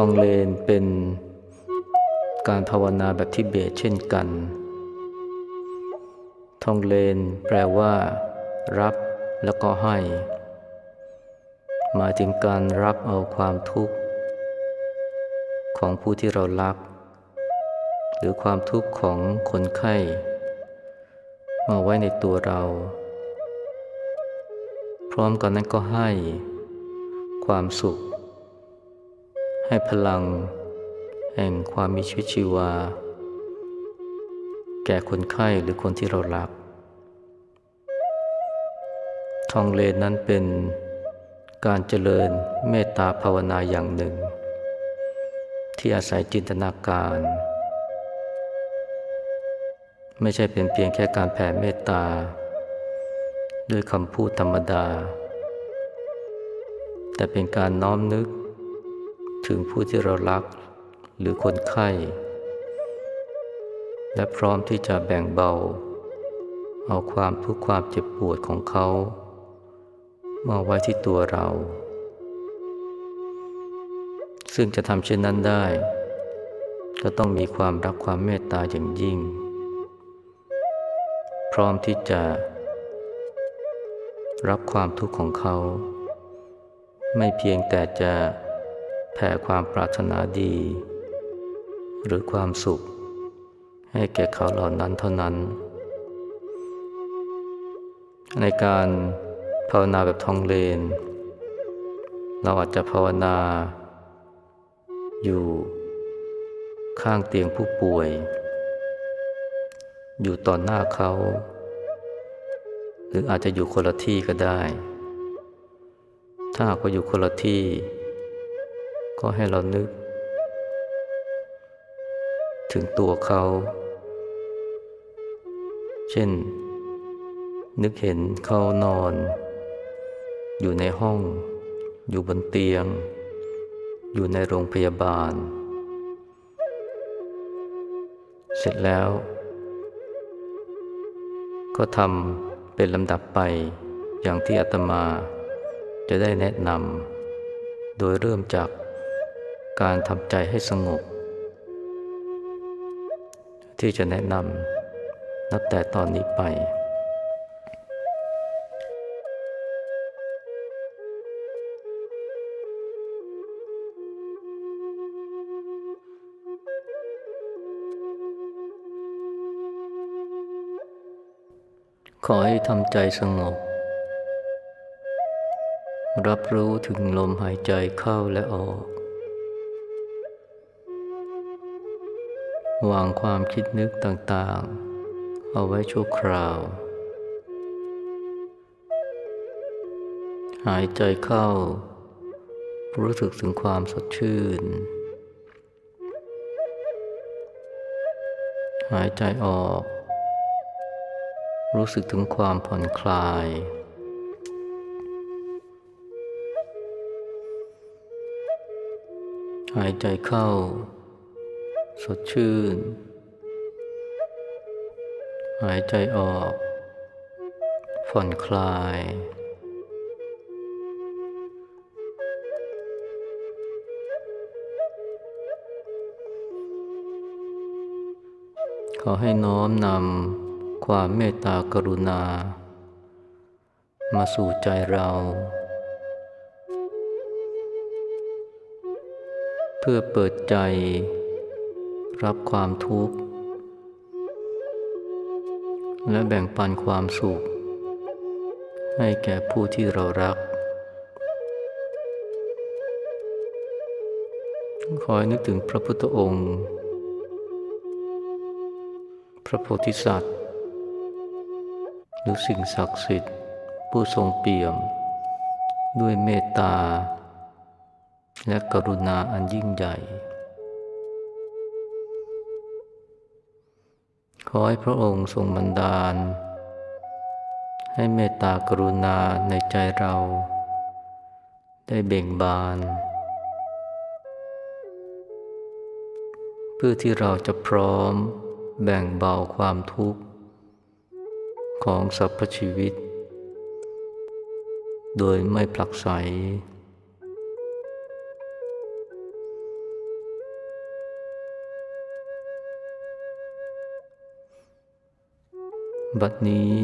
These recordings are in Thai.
ทองเลนเป็นการภาวนาแบบทิเบตเช่นกัน ทองเลนแปลว่า รับแล้วก็ให้ หมายถึงการรับเอาความทุกข์ ของผู้ที่เรารัก หรือความทุกข์ของคนไข้ มาไว้ในตัวเรา พร้อมกันนั้นก็ให้ ความสุข ให้พลัง แห่งความมีชีวิตชีวา แก่คนไข้หรือคนที่เรารัก ทองเลนนั้นเป็นการเจริญเมตตาภาวนาอย่างหนึ่ง ที่อาศัยจินตนาการ ไม่ใช่เป็นเพียงแค่การแผ่เมตตา ด้วยคำพูดธรรมดา แต่เป็นการน้อมนึก ถึงผู้ที่เรารัก หรือคนไข้ และพร้อมที่จะแบ่งเบา เอาความทุกข์ความเจ็บปวดของเขา มาไว้ที่ตัวเรา ซึ่งจะทำเช่นนั้นได้ ก็ต้องมีความรักความเมตตาอย่างยิ่ง พร้อมที่จะ รับความทุกข์ของเขา ไม่เพียงแต่จะ แผ่ความปรารถนาดี หรือความสุข ให้แก่เขาเหล่านั้นเท่านั้น ในการภาวนาแบบทองเลน เราอาจจะภาวนา อยู่ข้างเตียงผู้ป่วย อยู่ต่อหน้าเขา หรืออาจจะอยู่คนละที่ก็ได้ ถ้าหากว่าอยู่คนละที่ ก็ให้เรานึก ถึงตัวเขา เช่น นึกเห็นเขานอน อยู่ในห้อง อยู่บนเตียง อยู่ในโรงพยาบาล เสร็จแล้ว ก็ทำเป็นลำดับไปอย่างที่อาตมาจะได้แนะนำโดยเริ่มจาก การทำใจให้สงบ ที่จะแนะนำนับแต่ตอนนี้ไป ขอให้ทำใจสงบรับรู้ถึงลมหายใจเข้าและออก วางความคิดนึกต่างๆ เอาไว้ชั่วคราว หายใจเข้า รู้สึกถึงความสดชื่น หายใจออก รู้สึกถึงความผ่อนคลาย หายใจเข้า สดชื่น หายใจออก ผ่อนคลาย ขอให้น้อมนำความเมตตากรุณา มาสู่ใจเราเพื่อเปิดใจ รับความทุกข์ และแบ่งปันความสุข ให้แก่ผู้ที่เรารัก คอยนึกถึงพระพุทธองค์ พระโพธิสัตว์ หรือสิ่งศักดิ์สิทธิ์ ผู้ทรงเปี่ยม ด้วยเมตตา และกรุณาอันยิ่งใหญ่ อให้พระองค์ทรงบันดาล ให้เมตตากรุณาในใจเรา ได้เบ่งบาน เพื่อที่เราจะพร้อมแบ่งเบาความทุกข์ ของสรรพชีวิต โดยไม่ผลักไส บัดนี้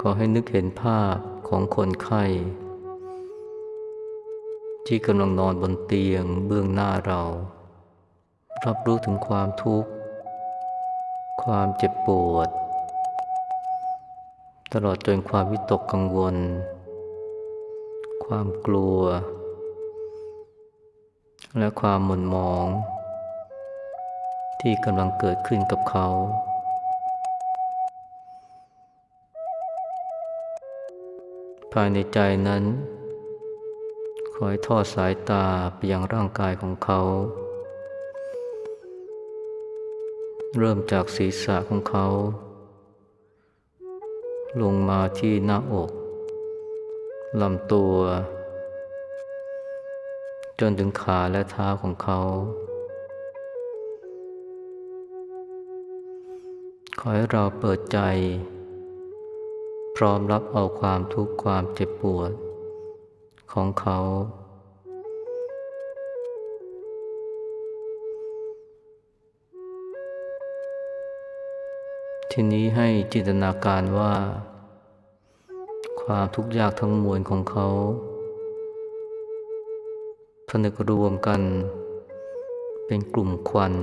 ขอให้นึกเห็นภาพของคนไข้ ที่กำลังนอนบนเตียงเบื้องหน้าเรา รับรู้ถึงความทุกข์ ความเจ็บปวด ตลอดจนความวิตกกังวล ความกลัว และความหม่นหมอง ที่กำลังเกิดขึ้นกับเขา ภายในใจนั้น คอยทอดสายตาไปยังร่างกายของเขา เริ่มจากศีรษะของเขา ลงมาที่หน้าอกลำตัว จนถึงขาและเท้าของเขา ขอให้เราเปิดใจ พร้อมรับเอาความทุกข์ความเจ็บปวด ของเขา ทีนี้ให้จินตนาการว่า ความทุกข์ยากทั้งมวลของเขาผนึกรวมกัน เป็นกลุ่มควัน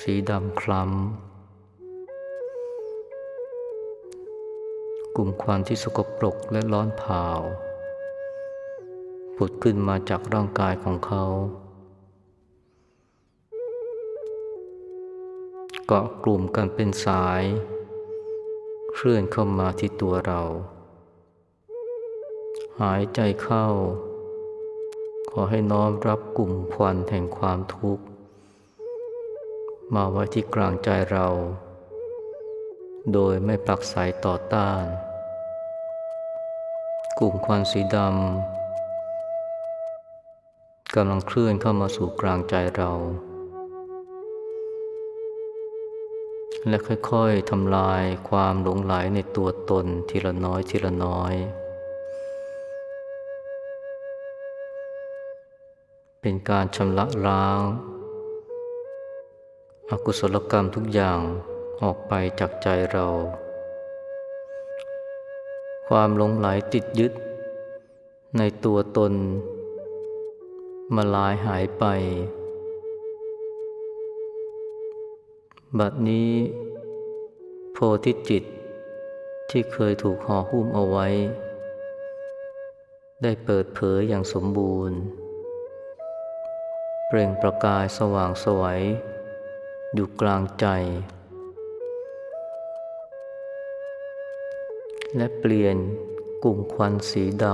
สีดำคล้ำ กลุ่มควันที่สกปรกและร้อนเผาผุดขึ้นมาจากร่างกายของเขา เกาะกลุ่มกันเป็นสาย เคลื่อนเข้ามาที่ตัวเรา หายใจเข้า ขอให้น้อมรับกลุ่มควันแห่งความทุกข์ มาไว้ที่กลางใจเรา โดยไม่ปลักใสต่อต้าน กลุ่มควันสีดำกำลังเคลื่อนเข้ามาสู่กลางใจเรา และค่อยๆทำลายความหลงไหลในตัวตนทีละน้อยทีละน้อย เป็นการชำระล้าง อกุศลกรรมทุกอย่าง ออกไปจากใจเรา ความหลงไหลติดยึด ในตัวตน มาลายหายไป บัดนี้ โพธิจิตที่เคยถูกห่อหุ้มเอาไว้ ได้เปิดเผยอย่างสมบูรณ์ เปล่งประกายสว่างสวัยอยู่กลางใจ และเปลี่ยนกลุ่มควันสีด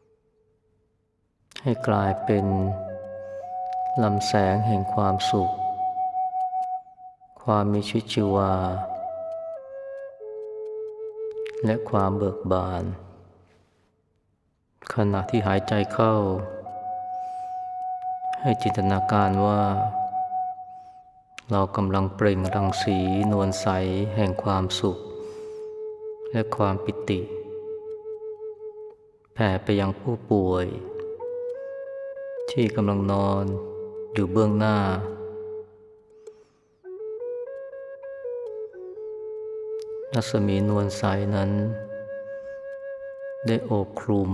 ำให้กลายเป็นลำแสงแห่งความสุข ความมีชีวิตชีวา และความเบิกบาน ขณะที่หายใจเข้า ให้จินตนาการว่า เรากำลังเปล่งรังสีนวลใสแห่งความสุข และความปิติ แผ่ไปยังผู้ป่วย ที่กำลังนอนอยู่เบื้องหน้า รัศมีนวลใสนั้น ได้โอบคลุม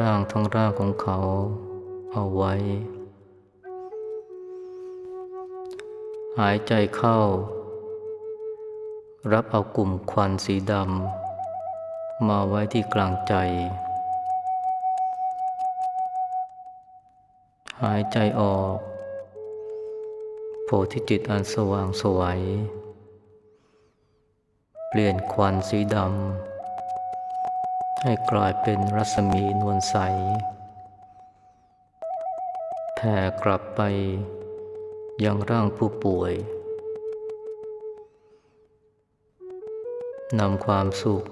ร่างทั้งร่างของเขาเอาไว้ หายใจเข้า รับเอากลุ่มควันสีดำมาไว้ที่กลางใจ หายใจออก โพธิจิตอันสว่างสวัยเปลี่ยนควันสีดำให้กลายเป็นรัศมีนวลใส แผ่กลับไปยังร่างผู้ป่วย นำความสุข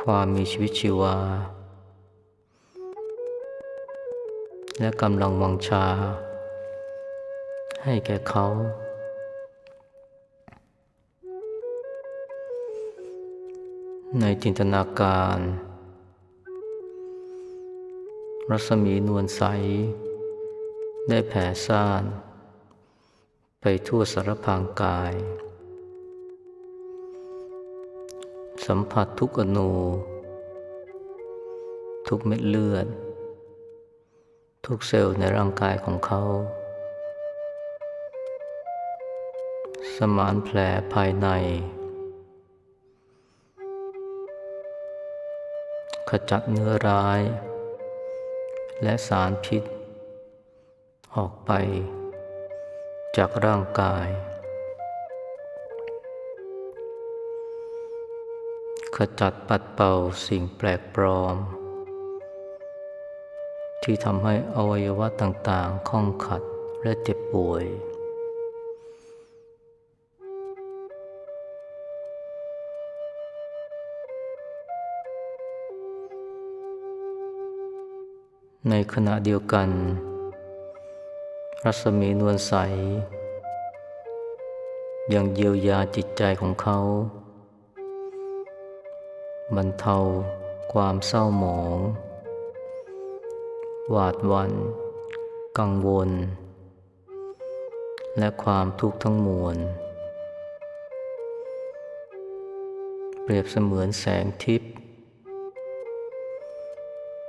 ความมีชีวิตชีวา และกำลังวังชา ให้แก่เขา ในจินตนาการ รัศมีนวลใส ได้แผ่ซ่าน ไปทั่วสารพางกาย สัมผัสทุกอนู ทุกเม็ดเลือด ทุกเซลล์ในร่างกายของเขา สมานแผลภายใน ขจัดเนื้อร้าย และสารพิษ ออกไปจากร่างกาย ขจัดปัดเป่าสิ่งแปลกปลอม ที่ทำให้อวัยวะต่างๆข้องขัดและเจ็บป่วย ในขณะเดียวกัน รัศมีนวลใส ยังเยียวยาจิตใจของเขา บรรเทา ความเศร้าหมอง หวาดวัน กังวล และความทุกข์ทั้งมวล เปรียบเสมือนแสงทิพย์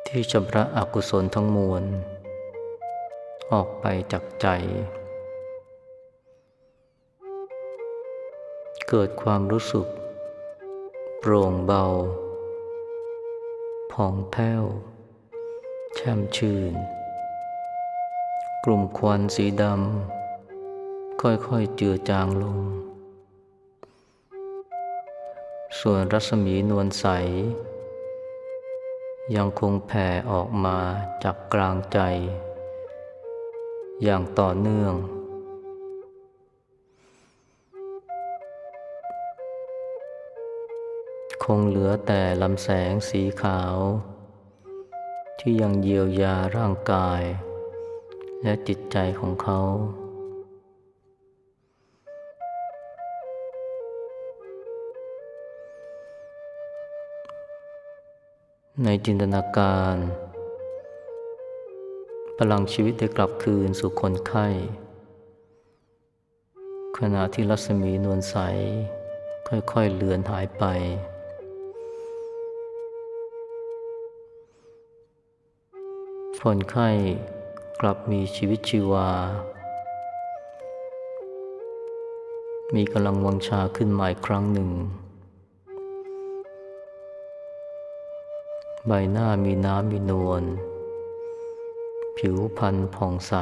ที่ชำระอกุศลทั้งมวล ออกไปจากใจ เกิดความรู้สึก โปร่งเบาผ่องแผ้วแช่มชื่น กลุ่มควันสีดำค่อยๆเจือจางลง ส่วนรัศมีนวลใส ยังคงแผ่ออกมาจากกลางใจ อย่างต่อเนื่อง งเหลือแต่ลำแสงสีขาว ที่ยังเยียวยาร่างกาย และจิตใจของเขา ในจินตนาการ พลังชีวิตได้กลับคืนสู่คนไข้ ขณะที่รัศมีนวลใสค่อยๆเลือนหายไป คนไข้กลับมีชีวิตชีวา มีกำลังวังชาขึ้นมาอีกครั้งหนึ่ง ใบหน้ามีน้ำมีนวล ผิวพรรณผ่องใส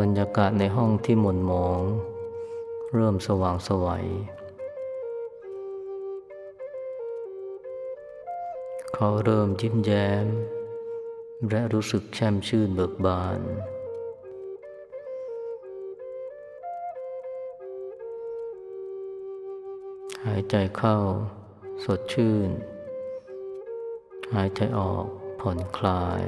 บรรยากาศในห้องที่หม่นหมอง เริ่มสว่างสวัย เขาเริ่มยิ้มแย้ม และรู้สึกแช่มชื่นเบิกบาน หายใจเข้า สดชื่น หายใจออกผ่อนคลาย